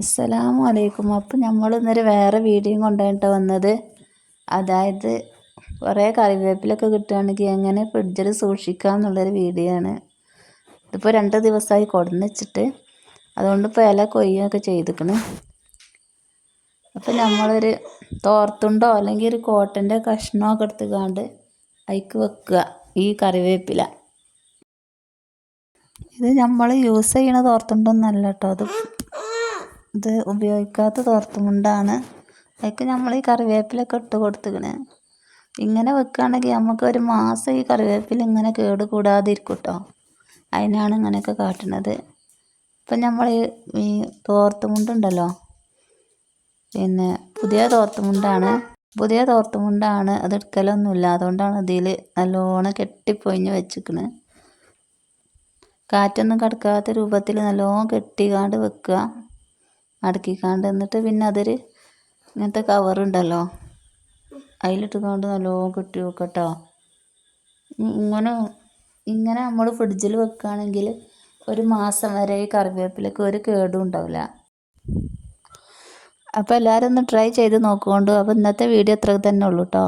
അസ്സലാമു അലൈക്കും. അപ്പം നമ്മൾ ഇന്നൊരു വേറെ വീഡിയോ കൊണ്ടുപോയിട്ട് വന്നത്. അതായത് കുറേ കറിവേപ്പിലൊക്കെ കിട്ടുകയാണെങ്കിൽ എങ്ങനെ ഫ്രിഡ്ജിൽ സൂക്ഷിക്കാം എന്നുള്ളൊരു വീഡിയോ ആണ് ഇതിപ്പോൾ രണ്ട് ദിവസമായി കൊടുന്നിച്ചിട്ട് അതുകൊണ്ട് ഇപ്പോൾ ഇല കൊയ്യൊക്കെ ചെയ്തിക്കണ്. അപ്പം നമ്മളൊരു തോർത്തുണ്ടോ അല്ലെങ്കിൽ ഒരു കോട്ടന്റെ കഷ്ണമൊക്കെ എടുത്തുകാണ്ട് അതിക്ക് വെക്കുക ഈ കറിവേപ്പില. ഇത് നമ്മൾ യൂസ് ചെയ്യണ തോർത്തുണ്ടൊന്നല്ല കേട്ടോ അത് ഇത് ഉപയോഗിക്കാത്ത തോർത്തുമുണ്ടാണ്. അതൊക്കെ നമ്മൾ ഈ കറിവേപ്പിലൊക്കെ ഇട്ട് കൊടുത്തുക്കണ്. ഇങ്ങനെ വെക്കുകയാണെങ്കിൽ നമുക്ക് ഒരു മാസം ഈ കറിവേപ്പില ഇങ്ങനെ കേട് കൂടാതിരിക്കും കേട്ടോ അതിനാണ് ഇങ്ങനെയൊക്കെ കാട്ടുന്നത് ഇപ്പം നമ്മൾ ഈ തോർത്തുമുണ്ടുണ്ടല്ലോ? പിന്നെ പുതിയ തോർത്തുമുണ്ടാണ്. പുതിയ തോർത്തുമുണ്ടാണ്. അത് എടുക്കലൊന്നുമില്ല. അതുകൊണ്ടാണ് ഇതിൽ നല്ലോണം കെട്ടിപ്പൊയിഞ്ഞ് വെച്ചിക്കണ്. കാറ്റൊന്നും കടക്കാത്ത രൂപത്തിൽ നല്ലോണം കെട്ടിക്കാണ്ട് വെക്കുക. മടക്കിക്കാണ്ട് എന്നിട്ട് പിന്നെ അതൊരു ഇങ്ങനത്തെ കവറുണ്ടല്ലോ അതിലിട്ടുകൊണ്ട് നല്ലോണം കെട്ടി വെക്കട്ടോ. ഇങ്ങനെ ഇങ്ങനെ നമ്മൾ ഫ്രിഡ്ജിൽ വെക്കുകയാണെങ്കിൽ ഒരു മാസം വരെ ഈ കറിവേപ്പിലക്ക് ഒരു കേടും ഉണ്ടാവില്ല. അപ്പോൾ എല്ലാവരും ഒന്ന് ട്രൈ ചെയ്ത് നോക്കുകൊണ്ടു. അപ്പോൾ ഇന്നത്തെ വീഡിയോ അത്ര തന്നെ ഉള്ളൂ കേട്ടോ